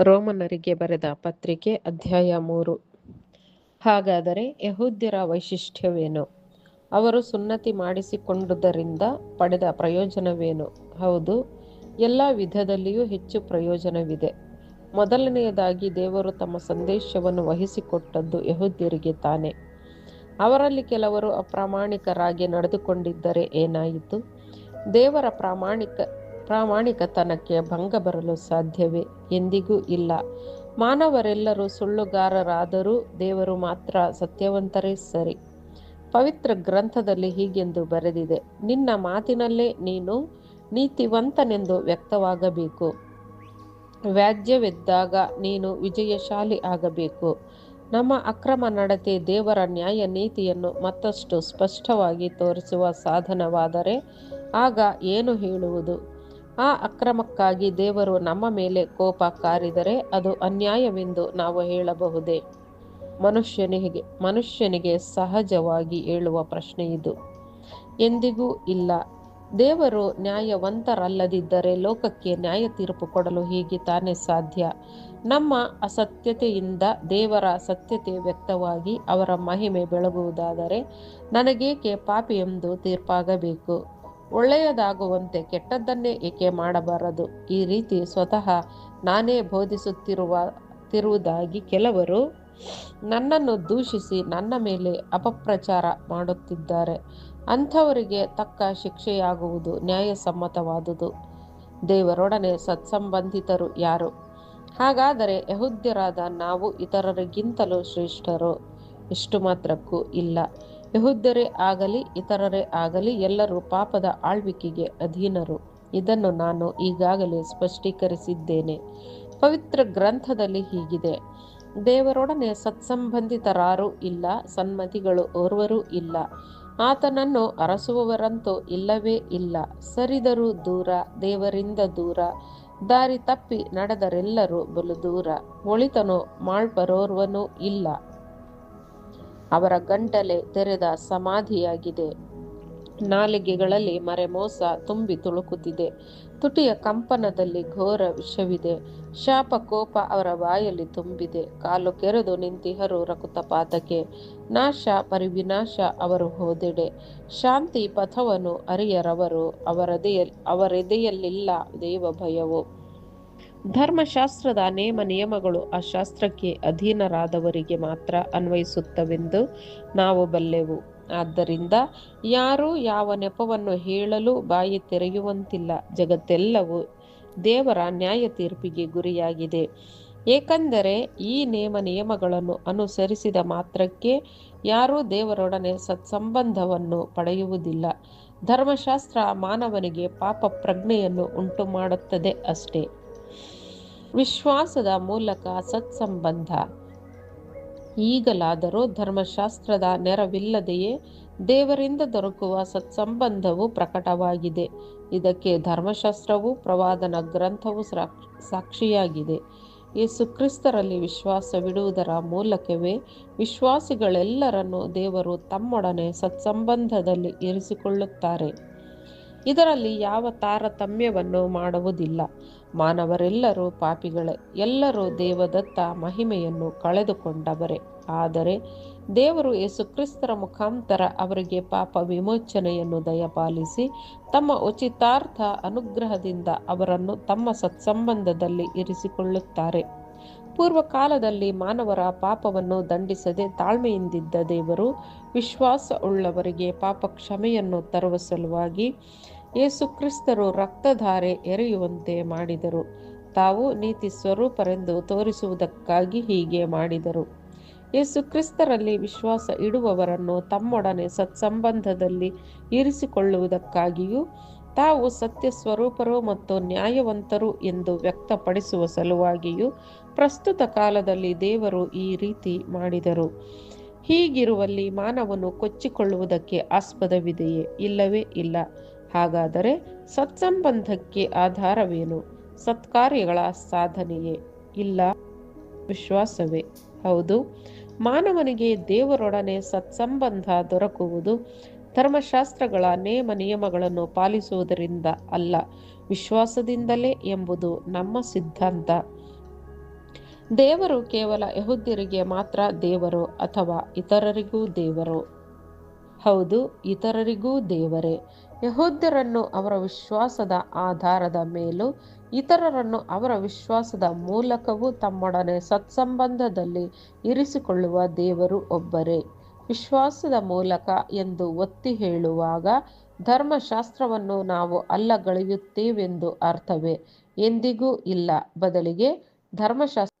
ರೋಮನ್ನರಿಗೆ ಬರೆದ ಪತ್ರಿಕೆ ಅಧ್ಯಾಯ ಮೂರು. ಹಾಗಾದರೆ ಯಹೂದ್ಯರ ವೈಶಿಷ್ಟ್ಯವೇನು? ಅವರು ಸುನ್ನತಿ ಮಾಡಿಸಿಕೊಂಡುದರಿಂದ ಪಡೆದ ಪ್ರಯೋಜನವೇನು? ಹೌದು, ಎಲ್ಲ ವಿಧದಲ್ಲಿಯೂ ಹೆಚ್ಚು ಪ್ರಯೋಜನವಿದೆ. ಮೊದಲನೆಯದಾಗಿ ದೇವರು ತಮ್ಮ ಸಂದೇಶವನ್ನು ವಹಿಸಿಕೊಟ್ಟದ್ದು ಯಹೂದ್ಯರಿಗೆ ತಾನೆ. ಅವರಲ್ಲಿ ಕೆಲವರು ಅಪ್ರಾಮಾಣಿಕರಾಗಿ ನಡೆದುಕೊಂಡಿದ್ದರೆ ಏನಾಯಿತು? ದೇವರ ಪ್ರಾಮಾಣಿಕ ಪ್ರಾಮಾಣಿಕತನಕ್ಕೆ ಭಂಗ ಬರಲು ಸಾಧ್ಯವೇ? ಎಂದಿಗೂ ಇಲ್ಲ. ಮಾನವರೆಲ್ಲರೂ ಸುಳ್ಳುಗಾರರಾದರೂ ದೇವರು ಮಾತ್ರ ಸತ್ಯವಂತರೇ ಸರಿ. ಪವಿತ್ರ ಗ್ರಂಥದಲ್ಲಿ ಹೀಗೆಂದು ಬರೆದಿದೆ, ನಿನ್ನ ಮಾತಿನಲ್ಲೇ ನೀನು ನೀತಿವಂತನೆಂದು ವ್ಯಕ್ತವಾಗಬೇಕು. ವ್ಯಾಜ್ಯವೆದ್ದಾಗ ನೀನು ವಿಜಯಶಾಲಿ ಆಗಬೇಕು. ನಮ್ಮ ಅಕ್ರಮ ನಡತೆ ದೇವರ ನ್ಯಾಯ ನೀತಿಯನ್ನು ಮತ್ತಷ್ಟು ಸ್ಪಷ್ಟವಾಗಿ ತೋರಿಸುವ ಸಾಧನವಾದರೆ ಆಗ ಏನು ಹೇಳುವುದು? ಆ ಅಕ್ರಮಕ್ಕಾಗಿ ದೇವರು ನಮ್ಮ ಮೇಲೆ ಕೋಪ ಕಾರಿದರೆ ಅದು ಅನ್ಯಾಯವೆಂದು ನಾವು ಹೇಳಬಹುದೇ? ಮನುಷ್ಯನಿಗೆ ಮನುಷ್ಯನಿಗೆ ಸಹಜವಾಗಿ ಹೇಳುವ ಪ್ರಶ್ನೆ ಇದು. ಎಂದಿಗೂ ಇಲ್ಲ. ದೇವರು ನ್ಯಾಯವಂತರಲ್ಲದಿದ್ದರೆ ಲೋಕಕ್ಕೆ ನ್ಯಾಯ ತೀರ್ಪು ಕೊಡಲು ಹೀಗೆ ತಾನೇ ಸಾಧ್ಯ. ನಮ್ಮ ಅಸತ್ಯತೆಯಿಂದ ದೇವರ ಸತ್ಯತೆ ವ್ಯಕ್ತವಾಗಿ ಅವರ ಮಹಿಮೆ ಬೆಳಗುವುದಾದರೆ ನನಗೇಕೆ ಪಾಪಿ ಎಂದು ತೀರ್ಪಾಗಬೇಕು? ಒಳ್ಳೆಯದಾಗುವಂತೆ ಕೆಟ್ಟದ್ದನ್ನೇ ಏಕೆ ಮಾಡಬಾರದು? ಈ ರೀತಿ ಸ್ವತಃ ನಾನೇ ಬೋಧಿಸುತ್ತಿರುವ ತಿರುವುದಾಗಿ ಕೆಲವರು ನನ್ನನ್ನು ದೂಷಿಸಿ ನನ್ನ ಮೇಲೆ ಅಪಪ್ರಚಾರ ಮಾಡುತ್ತಿದ್ದಾರೆ. ಅಂಥವರಿಗೆ ತಕ್ಕ ಶಿಕ್ಷೆಯಾಗುವುದು ನ್ಯಾಯಸಮ್ಮತವಾದುದು. ದೇವರೊಡನೆ ಸತ್ಸಂಬಂಧಿತರು ಯಾರು? ಹಾಗಾದರೆ ಯಹುದ್ಯರಾದ ನಾವು ಇತರರಿಗಿಂತಲೂ ಶ್ರೇಷ್ಠರು. ಇಷ್ಟು ಮಾತ್ರಕ್ಕೂ ಇಲ್ಲ. ಯಹುದ್ಯರೇ ಆಗಲಿ, ಇತರರೇ ಆಗಲಿ ಎಲ್ಲರೂ ಪಾಪದ ಆಳ್ವಿಕೆಗೆ ಅಧೀನರು. ಇದನ್ನು ನಾನು ಈಗಾಗಲೇ ಸ್ಪಷ್ಟೀಕರಿಸಿದ್ದೇನೆ. ಪವಿತ್ರ ಗ್ರಂಥದಲ್ಲಿ ಹೀಗಿದೆ, ದೇವರೊಡನೆ ಸತ್ಸಂಬಂಧಿತರಾರೂ ಇಲ್ಲ, ಸನ್ಮತಿಗಳು ಓರ್ವರೂ ಇಲ್ಲ. ಆತನನ್ನು ಅರಸುವವರಂತೂ ಇಲ್ಲವೇ ಇಲ್ಲ. ಸರಿದರೂ ದೂರ, ದೇವರಿಂದ ದೂರ, ದಾರಿ ತಪ್ಪಿ ನಡೆದರೆಲ್ಲರೂ ಬಲು ದೂರ. ಒಳಿತನು, ಮಾಳ್ಪರೋರ್ವನೂ ಇಲ್ಲ. ಅವರ ಗಂಟಲೆ ತೆರೆದ ಸಮಾಧಿಯಾಗಿದೆ. ನಾಲಿಗೆಗಳಲ್ಲಿ ಮರೆಮೋಸ ತುಂಬಿ ತುಳುಕುತ್ತಿದೆ. ತುಟಿಯ ಕಂಪನದಲ್ಲಿ ಘೋರ ವಿಷವಿದೆ. ಶಾಪ ಕೋಪ ಅವರ ಬಾಯಲ್ಲಿ ತುಂಬಿದೆ. ಕಾಲು ಕೆರೆದು ನಿಂತಿಹರು ರಕುತಪಾತಕ್ಕೆ ನಾಶ ಪರಿವಿನಾಶ ಅವರು ಹೋದೆಡೆ. ಶಾಂತಿ ಪಥವನ್ನು ಅರಿಯರವರು ಅವರದೆಯ ಅವರೆದೆಯಲ್ಲಿಲ್ಲ ದೇವ ಭಯವು ಧರ್ಮಶಾಸ್ತ್ರದ ನೇಮ ನಿಯಮಗಳು ಆ ಶಾಸ್ತ್ರಕ್ಕೆ ಅಧೀನರಾದವರಿಗೆ ಮಾತ್ರ ಅನ್ವಯಿಸುತ್ತವೆಂದು ನಾವು ಬಲ್ಲೆವು. ಆದ್ದರಿಂದ ಯಾರೂ ಯಾವ ನೆಪವನ್ನು ಹೇಳಲು ಬಾಯಿ ತೆರೆಯುವಂತಿಲ್ಲ. ಜಗತ್ತೆಲ್ಲವೂ ದೇವರ ನ್ಯಾಯ ತೀರ್ಪಿಗೆ ಗುರಿಯಾಗಿದೆ. ಏಕೆಂದರೆ ಈ ನೇಮ ನಿಯಮಗಳನ್ನು ಅನುಸರಿಸಿದ ಮಾತ್ರಕ್ಕೆ ಯಾರೂ ದೇವರೊಡನೆ ಸತ್ಸಂಬಂಧವನ್ನು ಪಡೆಯುವುದಿಲ್ಲ. ಧರ್ಮಶಾಸ್ತ್ರ ಮಾನವನಿಗೆ ಪಾಪ ಪ್ರಜ್ಞೆಯನ್ನು ಉಂಟು ಮಾಡುತ್ತದೆ ಅಷ್ಟೇ. ವಿಶ್ವಾಸದ ಮೂಲಕ ಸತ್ಸಂಬಂಧ. ಈಗಲಾದರೂ ಧರ್ಮಶಾಸ್ತ್ರದ ನೆರವಿಲ್ಲದೆಯೇ ದೇವರಿಂದ ದೊರಕುವ ಸತ್ಸಂಬಂಧವು ಪ್ರಕಟವಾಗಿದೆ. ಇದಕ್ಕೆ ಧರ್ಮಶಾಸ್ತ್ರವು ಪ್ರವಾದನ ಗ್ರಂಥವು ಸಾಕ್ಷಿಯಾಗಿದೆ. ಯೇಸು ಕ್ರಿಸ್ತರಲ್ಲಿ ವಿಶ್ವಾಸವಿಡುವುದರ ಮೂಲಕವೇ ವಿಶ್ವಾಸಿಗಳೆಲ್ಲರನ್ನು ದೇವರು ತಮ್ಮೊಡನೆ ಸತ್ಸಂಬಂಧದಲ್ಲಿ ಇರಿಸಿಕೊಳ್ಳುತ್ತಾರೆ. ಇದರಲ್ಲಿ ಯಾವ ತಾರತಮ್ಯವನ್ನು ಮಾಡುವುದಿಲ್ಲ. ಮಾನವರೆಲ್ಲರೂ ಪಾಪಿಗಳೇ, ಎಲ್ಲರೂ ದೇವದತ್ತ ಮಹಿಮೆಯನ್ನು ಕಳೆದುಕೊಂಡವರೇ. ಆದರೆ ದೇವರು ಯೇಸುಕ್ರಿಸ್ತರ ಮುಖಾಂತರ ಅವರಿಗೆ ಪಾಪ ವಿಮೋಚನೆಯನ್ನು ದಯಪಾಲಿಸಿ, ತಮ್ಮ ಉಚಿತಾರ್ಥ ಅನುಗ್ರಹದಿಂದ ಅವರನ್ನು ತಮ್ಮ ಸತ್ಸಂಬಂಧದಲ್ಲಿ ಇರಿಸಿಕೊಳ್ಳುತ್ತಾರೆ. ಪೂರ್ವ ಕಾಲದಲ್ಲಿ ಮಾನವರ ಪಾಪವನ್ನು ದಂಡಿಸದೆ ತಾಳ್ಮೆಯಿಂದಿದ್ದ ದೇವರು ವಿಶ್ವಾಸ ಉಳ್ಳವರಿಗೆ ಪಾಪ ಕ್ಷಮೆಯನ್ನು ತರುವ ಸಲುವಾಗಿ ಯೇಸುಕ್ರಿಸ್ತರು ರಕ್ತಧಾರೆ ಎರೆಯುವಂತೆ ಮಾಡಿದರು. ತಾವು ನೀತಿ ಸ್ವರೂಪರೆಂದು ತೋರಿಸುವುದಕ್ಕಾಗಿ ಹೀಗೆ ಮಾಡಿದರು. ಯೇಸುಕ್ರಿಸ್ತರಲ್ಲಿ ವಿಶ್ವಾಸ ಇಡುವವರನ್ನು ತಮ್ಮೊಡನೆ ಸತ್ಸಂಬಂಧದಲ್ಲಿ ಇರಿಸಿಕೊಳ್ಳುವುದಕ್ಕಾಗಿಯೂ, ತಾವು ಸತ್ಯ ಸ್ವರೂಪರು ಮತ್ತು ನ್ಯಾಯವಂತರು ಎಂದು ವ್ಯಕ್ತಪಡಿಸುವ ಸಲುವಾಗಿಯೂ ಪ್ರಸ್ತುತ ಕಾಲದಲ್ಲಿ ದೇವರು ಈ ರೀತಿ ಮಾಡಿದರು. ಹೀಗಿರುವಲ್ಲಿ ಮಾನವನು ಕೊಚ್ಚಿಕೊಳ್ಳುವುದಕ್ಕೆ ಆಸ್ಪದವಿದೆಯೇ? ಇಲ್ಲವೇ ಇಲ್ಲ. ಹಾಗಾದರೆ ಸತ್ಸಂಬಂಧಕ್ಕೆ ಆಧಾರವೇನು? ಸತ್ಕಾರ್ಯಗಳ ಸಾಧನೆಯೇ? ಇಲ್ಲ, ವಿಶ್ವಾಸವೇ. ಹೌದು, ಮಾನವನಿಗೆ ದೇವರೊಡನೆ ಸತ್ಸಂಬಂಧ ದೊರಕುವುದು ಧರ್ಮಶಾಸ್ತ್ರಗಳ ನೇಮ ನಿಯಮಗಳನ್ನು ಪಾಲಿಸುವುದರಿಂದ ಅಲ್ಲ, ವಿಶ್ವಾಸದಿಂದಲೇ ಎಂಬುದು ನಮ್ಮ ಸಿದ್ಧಾಂತ. ದೇವರು ಕೇವಲ ಯಹುದ್ಯರಿಗೆ ಮಾತ್ರ ದೇವರು ಅಥವಾ ಇತರರಿಗೂ ದೇವರು? ಹೌದು, ಇತರರಿಗೂ ದೇವರೇ. ಯಹೂದ್ಯರನ್ನು ಅವರ ವಿಶ್ವಾಸದ ಆಧಾರದ ಮೇಲೂ, ಇತರರನ್ನು ಅವರ ವಿಶ್ವಾಸದ ಮೂಲಕವೂ ತಮ್ಮೊಡನೆ ಸತ್ಸಂಬಂಧದಲ್ಲಿ ಇರಿಸಿಕೊಳ್ಳುವ ದೇವರು ಒಬ್ಬರೇ. ವಿಶ್ವಾಸದ ಮೂಲಕ ಎಂದು ಒತ್ತಿ ಹೇಳುವಾಗ, ಧರ್ಮಶಾಸ್ತ್ರವನ್ನು ನಾವು ಅಲ್ಲಗಳೆಯುತ್ತೇವೆಂದು ಅರ್ಥವೇ? ಎಂದಿಗೂ ಇಲ್ಲ. ಬದಲಿಗೆ, ಧರ್ಮಶಾಸ್ತ್ರ